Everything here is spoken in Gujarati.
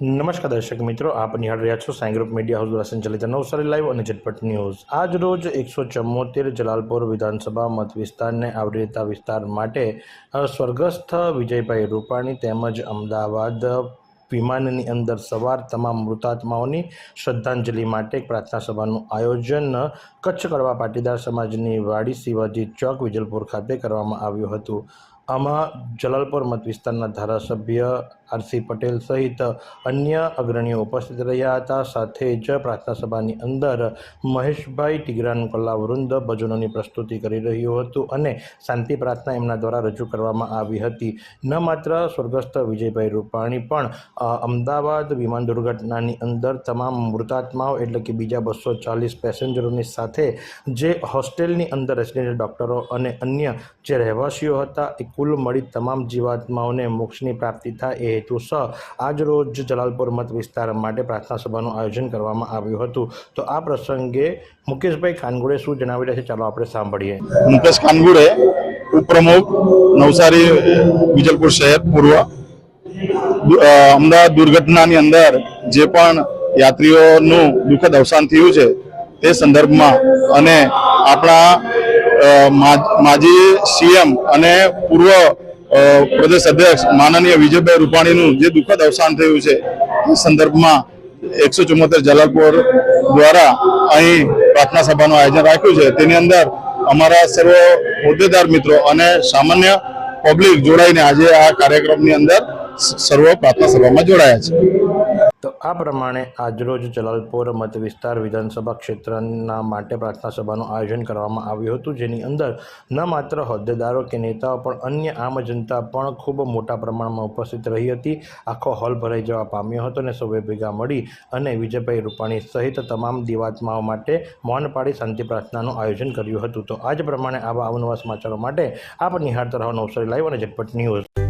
નમસ્કાર દર્શક મિત્રો, આપ નિહાળ રહ્યા છો સાઈ ગ્રુપ મીડિયા હાઉસ દ્વારા સંચાલિત નવસારી લાઈવ અને ઝટપટ ન્યૂઝ. આજ રોજ એકસો ચુમ્મોતેર જલાલપુર વિધાનસભા મત વિસ્તારને આવરી લેતા વિસ્તાર માટે સ્વર્ગસ્થ વિજયભાઈ રૂપાણી તેમજ અમદાવાદ વિમાનની અંદર સવાર તમામ મૃતાત્માઓની શ્રદ્ધાંજલિ માટે એક પ્રાર્થના સભાનું આયોજન કચ્છ કડવા પાટીદાર સમાજની વાડી શિવાજી ચોક, વિજલપુર ખાતે કરવામાં આવ્યું હતું. આમાં જલાલપોર મત વિસ્તારના ધારાસભ્ય આરસી પટેલ સહિત અન્ય અગ્રણીઓ ઉપસ્થિત રહ્યા હતા. સાથે જ પ્રાર્થના સભાની અંદર મહેશભાઈ ટીગરાનું કલાવૃંદ ભજનોની પ્રસ્તુતિ કરી રહ્યું હતું અને શાંતિ પ્રાર્થના એમના દ્વારા રજૂ કરવામાં આવી હતી. ન માત્ર સ્વર્ગસ્થ વિજયભાઈ રૂપાણી પણ અમદાવાદ વિમાન દુર્ઘટનાની અંદર તમામ મૃતાત્માઓ એટલે કે બીજા બસો ચાલીસ પેસેન્જરોની સાથે જે હોસ્ટેલની અંદર રેસિડેન્ટ ડૉક્ટરો અને અન્ય જે રહેવાસીઓ હતા, એ કુલ મળી તમામ જીવાત્માઓને મોક્ષની પ્રાપ્તિ થાય એ હેતુસર આજરોજ જલાલપુર મત વિસ્તાર માટે પ્રાર્થના સભાનું આયોજન કરવામાં આવ્યું હતું. તો આ પ્રસંગે મુકેશભાઈ ખાનગુડે શું જણાવી રહ્યા છે? ચાલો આપણે સાંભળીએ. મુકેશ ખાનગુડે ઉપપ્રમુખ નવસારી, વિજલપુર શહેર, પૂર્વ અમદાવાદ દુર્ઘટનાની અંદર જે પણ યાત્રીઓનું દુઃખદ અવસાન થયું છે તે સંદર્ભમાં અને આપણા માજી સીએમ અને પૂર્વ પ્રદેશ અધ્યક્ષ માનનીય વિજયભાઈ રૂપાણીનું જે દુઃખદ અવસાન થયું છે, એ સંદર્ભમાં એકસો ચુમ્મોતેર જલાલપુર દ્વારા અહીં પ્રાર્થના સભાનું આયોજન રાખ્યું છે. તેની અંદર અમારા સર્વ હોદ્દેદાર મિત્રો અને સામાન્ય પબ્લિક જોડાઈને આજે આ કાર્યક્રમની અંદર સર્વ પ્રાર્થના સભામાં જોડાયા છે. તો આ પ્રમાણે આજરોજ જલાલપોર મત વિસ્તાર વિધાનસભા ક્ષેત્રના માટે પ્રાર્થના સભાનું આયોજન કરવામાં આવ્યું હતું. જેની અંદર ન માત્ર હોદ્દેદારો કે નેતાઓ, પણ અન્ય આમ જનતા પણ ખૂબ મોટા પ્રમાણમાં ઉપસ્થિત રહી હતી. આખો હોલ ભરાઈ જવા પામ્યો હતો અને સૌએ ભેગા મળી અને વિજયભાઈ રૂપાણી સહિત તમામ દિવાત્માઓ માટે મૌન પાડી શાંતિ પ્રાર્થનાનું આયોજન કર્યું હતું. તો આજ પ્રમાણે આવા અવનવા સમાચારો માટે આપ નિહાળતા રહો નવસારી લાઈવ અને ઝટપટ ન્યૂઝ